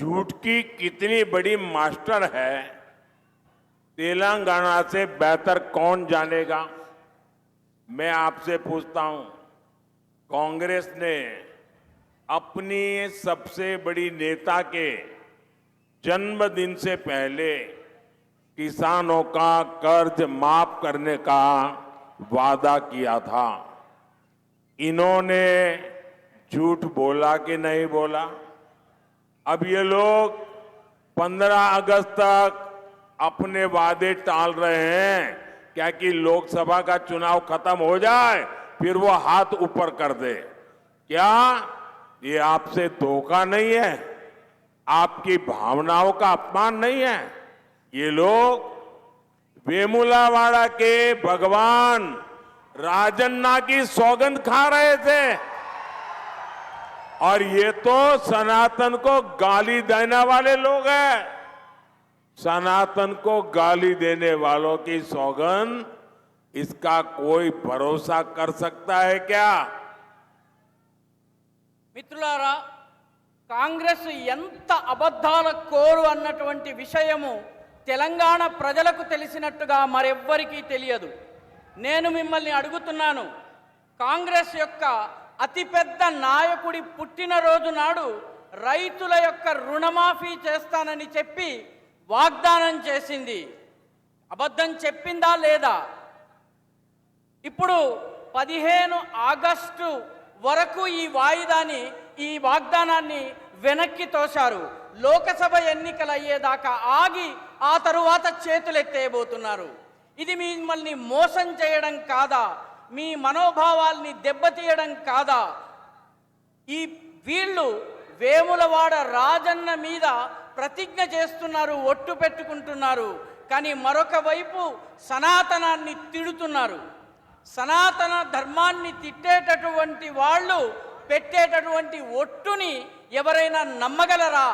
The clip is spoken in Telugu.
झूठ की कितनी बड़ी मास्टर है? तेलंगाना से बेहतर कौन जानेगा? मैं आपसे पूछता हूँ, कांग्रेस ने अपनी सबसे बड़ी नेता के जन्मदिन से पहले किसानों का कर्ज माफ़ करने का वादा किया था। इन्होंने झूठ बोला कि नहीं बोला? अब ये लोग 15 अगस्त तक अपने वादे टाल रहे हैं क्या कि लोकसभा का चुनाव खत्म हो जाए, फिर वो हाथ ऊपर कर दे। क्या ये आपसे धोखा नहीं है? आपकी भावनाओं का अपमान नहीं है? ये लोग वेमुलावाड़ा के भगवान राजन्ना की सौगंध खा रहे थे। और ये तो सनातन को गाली देने वाले लोग हैं सनातन को गाली देने वालों की सौगंध इसका कोई भरोसा कर सकता है क्या మిత్రులారా కాంగ్రెస్ ఎంత అబద్ధాల కోరు అన్నటువంటి విషయము తెలంగాణ ప్రజలకు తెలిసినట్టుగా మరెవ్వరికీ తెలియదు నేను మిమ్మల్ని అడుగుతున్నాను కాంగ్రెస్ యొక్క అతిపెద్ద నాయకుడి పుట్టినరోజు నాడు రైతుల యొక్క రుణమాఫీ చేస్తానని చెప్పి వాగ్దానం చేసింది. అబద్ధం చెప్పిందా లేదా? ఇప్పుడు పదిహేను ఆగస్టు వరకు ఈ వాయిదాని ఈ వాగ్దానాన్ని వెనక్కి తోశారు. లోకసభ ఎన్నికలు అయ్యేదాకా ఆగి ఆ తరువాత చేతులెత్తేయబోతున్నారు. ఇది మిమ్మల్ని మోసం చేయడం కాదా? మీ మనోభావాల్ని దెబ్బతీయడం కాదా? ఈ వీళ్ళు వేములవాడ రాజన్న మీద ప్రతిజ్ఞ చేస్తున్నారు ఒట్టు పెట్టుకుంటున్నారు. కానీ మరొక వైపు సనాతనాన్ని తిడుతున్నారు. సనాతన ధర్మాన్ని తిట్టేటటువంటి వాళ్ళు పెట్టేటటువంటి ఒట్టుని ఎవరైనా నమ్మగలరా?